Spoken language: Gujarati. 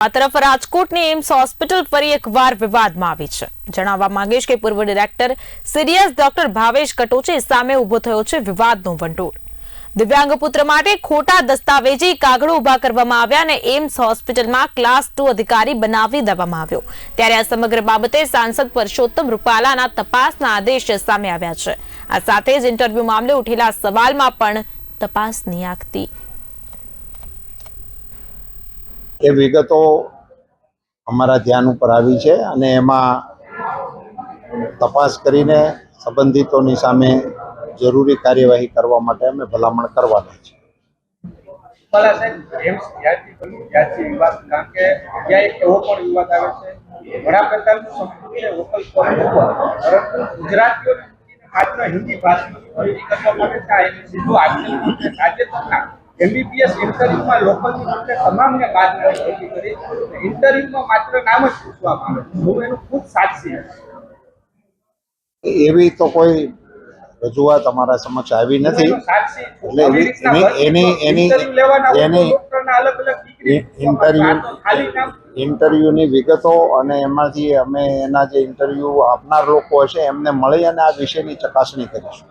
આ તરફ રાજકોટની એમ્સ હોસ્પિટલ ફરી એકવાર વિવાદમાં આવી છે. જણાવવા માંગીશ કે પૂર્વ ડિરેક્ટર સિરિયસ ડોક્ટર ભાવેશ કટોચે સામે ઊભો થયો છે વિવાદનો વંટોળ દિવ્યાંગ પુત્ર માટે ખોટા દસ્તાવેજી કાગળો ઊભા કરવામાં આવ્યા અને એમ્સ હોસ્પિટલમાં ક્લાસ ટુ અધિકારી બનાવી દેવામાં આવ્યો. ત્યારે આ સમગ્ર બાબતે સાંસદ પરસોત્તમ રૂપાલાના તપાસના આદેશ સામે આવ્યા છે. આ સાથે જ ઇન્ટરવ્યુ મામલે ઉઠેલા સવાલમાં પણ તપાસની આગતી એ વિગતો અમારા ધ્યાન ઉપર આવી છે અને એમાં તપાસ કરીને સંબંધિતોની સામે જરૂરી કાર્યવાહી કરવા માટે અમે ભલામણ કરવાના છે ગુજરાતીઓને માત્ર હિન્દી ભાષાની એમબીબીએસ ઇન્ટરવ્યુમાં લોકલની માટે તમામને બાદ નથી કરી. ઇન્ટરવ્યુમાં માત્ર નામ જ પૂછવામાં આવે હું એનું ખુદ સાક્ષી એવી તો કોઈ રજૂઆત અમારા સમક્ષ આવી નથી. એટલે એની- એની- એની- ઇન્ટરવ્યુ ઇન્ટરવ્યુની વિગતો અને એમાંથી અમે એના જે ઇન્ટરવ્યુ આપનાર લોકો હશે એમને મળી અને આ વિષયની ચકાસણી કરીશું.